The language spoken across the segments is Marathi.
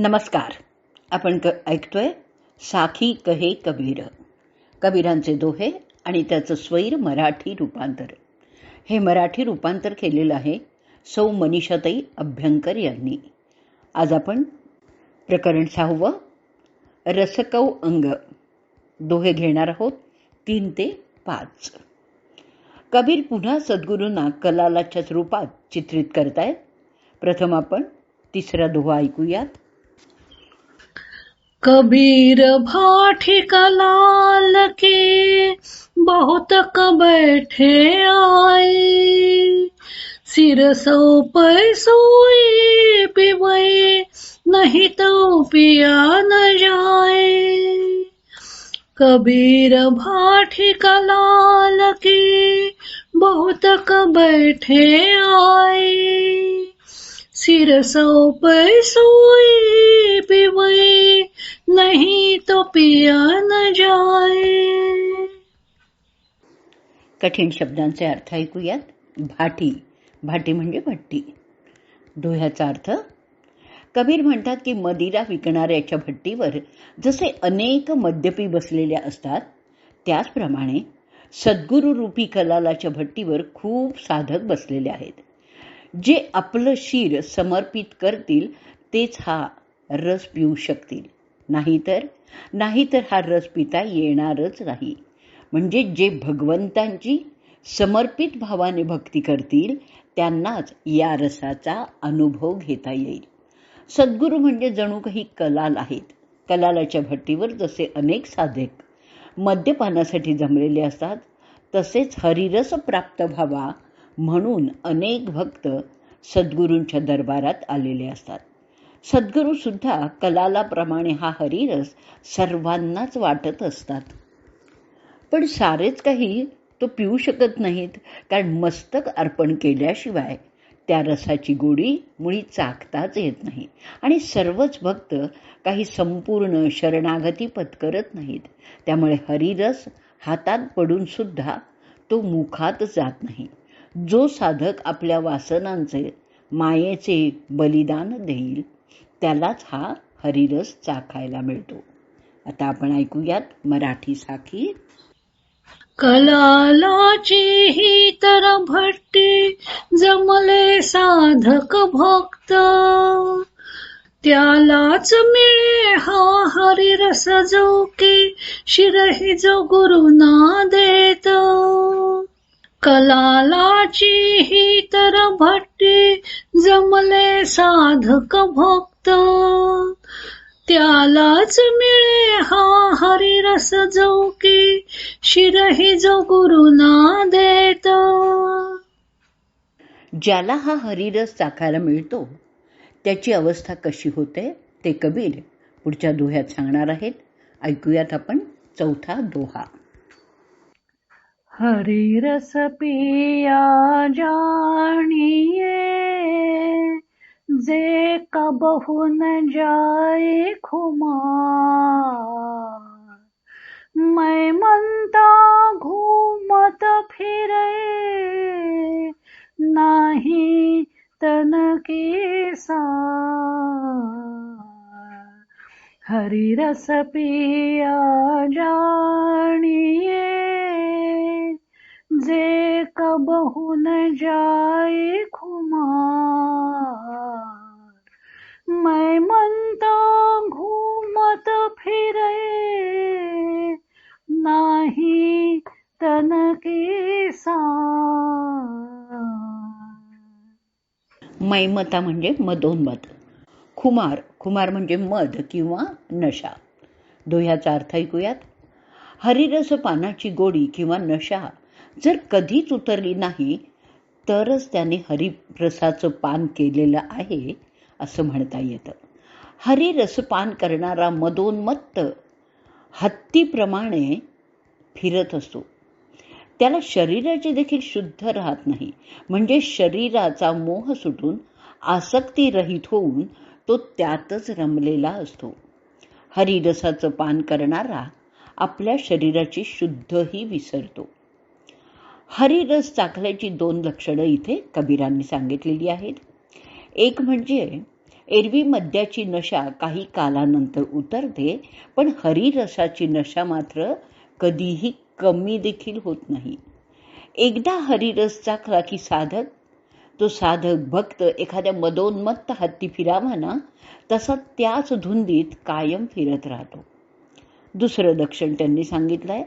नमस्कार. आपण क ऐकतोय साखी कहे कबीर. कबीरांचे दोहे आणि त्याचं स्वैर मराठी रूपांतर. हे मराठी रूपांतर केलेलं आहे सौ मनीषाताई अभ्यंकर यांनी. आज आपण प्रकरण सहावं रसकौ अंग. दोहे घेणार आहोत तीन ते पाच. कबीर पुन्हा सद्गुरूंना कलालाच्याच रूपात चित्रित करतायत. प्रथम आपण तिसरा दोहा ऐकूयात. कबीर भाठी कलाल के बहुत क बैठे आए। सिर सौ पैसोई पिबई नहीं तो पिया न जाए। कबीर भाठी कलाल के बहुत क बैठे आए। सिर सौ पैसोई पिबई नहीं तो पिया न जाए। कठीण शब्दांचे अर्थ ऐकूयात. भाटी. भाटी म्हणजे भट्टी. डोह्याचा अर्थ कबीर म्हणतात की मदिरा विकणाऱ्याच्या भट्टीवर जसे अनेक मद्यपी बसलेल्या असतात त्याचप्रमाणे सद्गुरुरूपी कलालाच्या भट्टीवर खूप साधक बसलेले आहेत. जे आपलं शिर समर्पित करतील तेच हा रस पिऊ शकतील. नाहीतर नाहीतर हा रस पिता येणारच नाही. म्हणजे जे भगवंतांची समर्पित भावाने भक्ती करतील त्यांनाच या रसाचा अनुभव घेता येईल. सद्गुरू म्हणजे जणू काही कलाल आहेत. कलालाच्या भट्टीवर जसे अनेक साधक मद्यपानासाठी जमलेले असतात तसेच हरिरस प्राप्त व्हावा म्हणून अनेक भक्त सद्गुरूंच्या दरबारात आलेले असतात. सद्गुरूसुद्धा कलालाप्रमाणे हा हरिरस सर्वांनाच वाटत असतात. पण सारेच काही तो पिऊ शकत नाहीत कारण मस्तक अर्पण केल्याशिवाय त्या रसाची गोडी मुळी चाकताच येत नाही आणि सर्वच भक्त काही संपूर्ण शरणागती पत्करत नाहीत. त्यामुळे हरिरस हातात पडून सुद्धा तो मुखात जात नाही. जो साधक आपल्या वासनांचे मायेचे बलिदान देईल त्यालाच हा हरिरस चाखायला मिळतो. आता आपण ऐकूयात मराठी साखी. कलालाची ही तर भट्टी जमले साधक भक्त. त्यालाच मिळे हा हरिरस जो की शिरही जो गुरुना देत. कलालाची ही तर भट्टी जमले साधक भक्त. त्यालाच मिळे हा हरिरस जो की शिरही जो गुरुना देत. ज्याला हा हरिरस चाखायला मिळतो त्याची अवस्था कशी होते ते कबीर पुढच्या दोह्यात सांगणार आहेत. ऐकूयात आपण चौथा दोहा. हरिरस पिया जानिए, जे कबहु न जाए खुमार मैं मनता घूमत फिरे, नाही तन की सार हरिरस पिया जानिए जे कबहु न जाए खुमार। मैं मनता घूमत फिरे नाही तन के मैमता म्हणजे मदोन्मत। खुमार खुमार म्हणजे मध किंवा नशा। दोह्याचा अर्थ ऐकूयात? हरिरस पानाची गोडी किंवा नशा जर कधीच उतरली नाही तरच त्याने हरिरसाचं पान केलेलं आहे असं म्हणता येतं. हरिरसपान करणारा मदोन्मत्त हत्तीप्रमाणे फिरत असतो. त्याला शरीराचे देखील शुद्ध राहत नाही. म्हणजे शरीराचा मोह सुटून आसक्ती रहित होऊन तो त्यातच रमलेला असतो. हरिरसाचं पान करणारा आपल्या शरीराची शुद्धही विसरतो. हरिरस चाखल्याची दोन लक्षणं इथे कबीरांनी सांगितलेली आहेत. एक म्हणजे एरवी मद्याची नशा काही कालानंतर उतरते पण हरिरसाची नशा मात्र कधीही कमी देखील होत नाही. एकदा हरिरस चाखला की साधक तो साधक भक्त एखाद्या मदोन्मत्त हत्ती फिरावा ना तसा त्याच धुंदीत कायम फिरत राहतो. दुसरं लक्षण त्यांनी सांगितलं आहे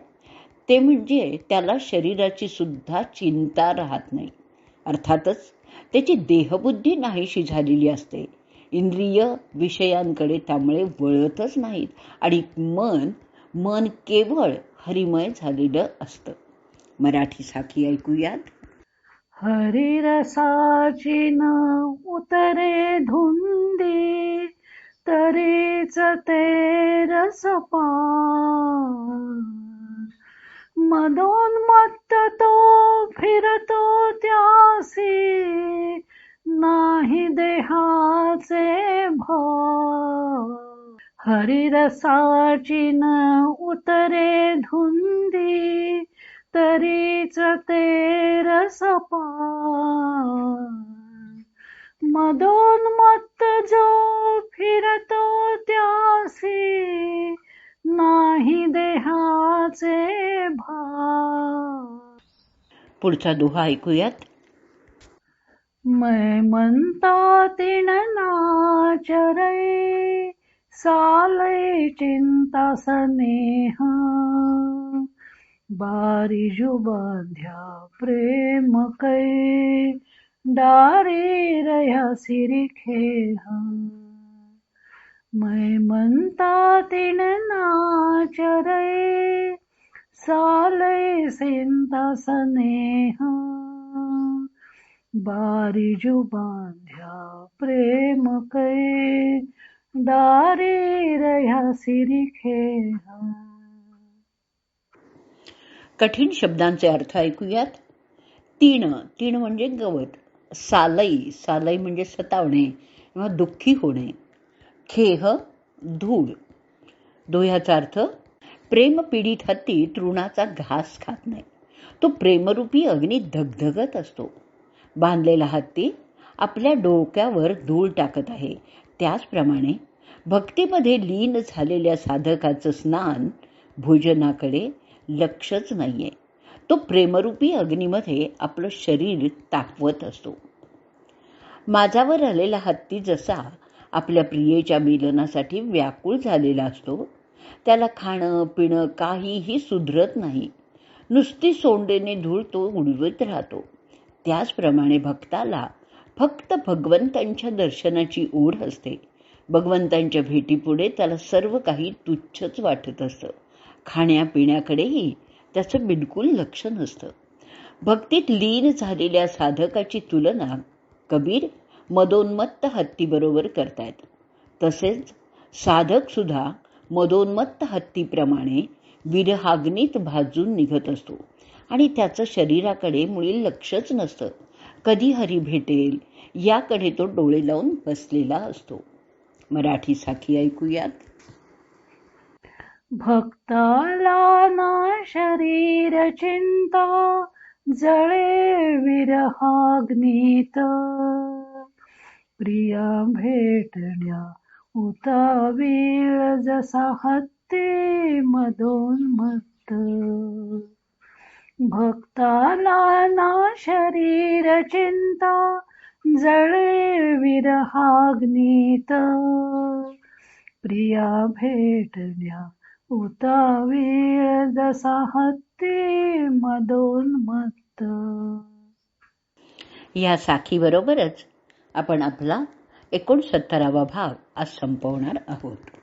ते म्हणजे त्याला शरीराची सुद्धा चिंता राहत नाही. अर्थातच त्याची देहबुद्धी नाहीशी झालेली असते. इंद्रिय विषयांकडे त्यामुळे वळतच नाहीत आणि मन मन केवळ हरिमय झालेलं असतं. मराठी साखी ऐकूयात. हरिरसाची न उतरे धुंदी तरीच ते रसपा मदोन्मत्त तो फिरतो त्यासी. नाही देहाचे भाव हरिरसाची न उतरे धुंदी तरीच ते रसपा मदोन्मत्त जो फिरतो त्यासी नाही देहाचे पुढचा दोहा ऐकूयात. मै म्हणता तिण नाचरे साले चिंता स्नेह। बारिजु बांध्या प्रेम कै डारे रह्या सिरिखेह मै म्हणता तिण नाचरे चाले सेंता स्नेह बारीजु बांध्या प्रेम कै दारी रह्या कठीण शब्दांचे अर्थ ऐकूयात. तीण तीण म्हणजे गवत. सालई सालई म्हणजे सतावणे किंवा दुःखी होणे. खेह धूळ. दोह्याचा अर्थ प्रेमपीडित हत्ती तृणाचा घास खात नाही. तो प्रेमरूपी अग्नी धगधगत असतो. बांधलेला हत्ती आपल्या डोक्यावर धूळ टाकत आहे. त्याचप्रमाणे भक्तीमध्ये लीन झालेल्या साधकाचं स्नान भोजनाकडे लक्षच नाहीये. तो प्रेमरूपी अग्नीमध्ये आपलं शरीर तापवत असतो. माझावर आलेला हत्ती जसा आपल्या प्रियेच्या मिलनासाठी व्याकुळ झालेला असतो त्याला खाणं पिणं काहीही सुधरत नाही. नुसती सोंडेने धूळ तो उडवत राहतो. त्याचप्रमाणे भक्ताला फक्त भगवंतांच्या दर्शनाची ओढ असते. भगवंतांच्या भेटीपुढे त्याला सर्व काही तुच्छच वाटत असतं. खाण्यापिण्याकडेही त्याचं बिलकुल लक्ष नसतं. भक्तीत लीन झालेल्या साधकाची तुलना कबीर मदोन्मत्त हत्तीबरोबर करतायत. तसेच साधक सुद्धा मदोन्मत्त हत्तीप्रमाणे विरहाग्नीत भाजून निघत असतो. आणि त्याचं शरीराकडे मुळी लक्षच नसतं. कधी हरी भेटेल याकडे तो डोळे लावून बसलेला असतो. मराठी साखी ऐकूयात. भक्ताला ना शरीर चिंता जळे विरहाग्नीत. प्रिया भेटण्या उतावीळ जसा हत्ती मधोन्मत्त भक्ताला ना शरीर चिंता जळे विरहाग्नीत. प्रिया भेटल्या उतावीळ जसा हत्ती मदोन्मत्त. या साखीबरोबरच आपण आपला एकोणसत्तरावा भाग आज संपवणार आहोत.